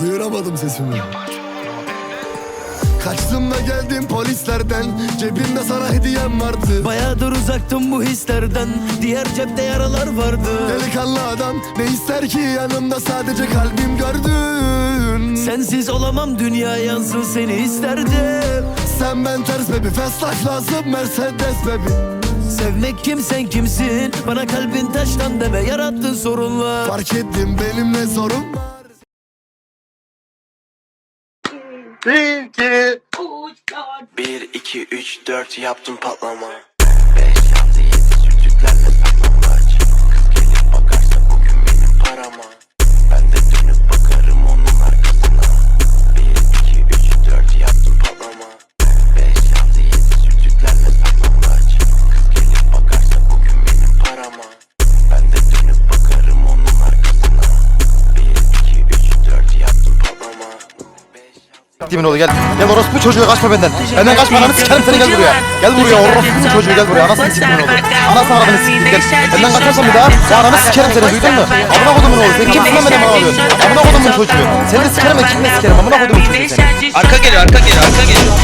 Duyuramadım sesimi. Kaçtım da geldim polislerden. Cebimde sana hediyem vardı. Bayağıdır uzaktım bu hislerden. Diğer cepte yaralar vardı. Delikanlı adam ne ister ki yanımda sadece kalbim gördün? Sensiz olamam dünya yansın seni isterdim Sen ben ters fast life lazım Mercedes baby Sevmek kim sen kimsin? Bana kalbin taştan deme yarattın sorunlar. Fark ettim benim ne sorun var Bir, iki, üç, dört yaptım patlama Dimin oğlu gel. Gel orospu çocuğu kaçma benden. Benden kaçma ananı sikerim seni gel buraya. Gel buraya orospu çocuğu gel buraya. Anasını siktimin oğlu. Anasını avradını siktir gel. Benden kaçarsan bir daha. Ya ananı sikerim seni duydun mu? Amına kodumun oğlu. Sen kimsin lan beni bana alıyorsun? Amına kodumun çocuğu. Seni de sikerim ben kimle sikerim. Amına kodumun çocuğu seni. Arka geliyor arka geliyor arka geliyor.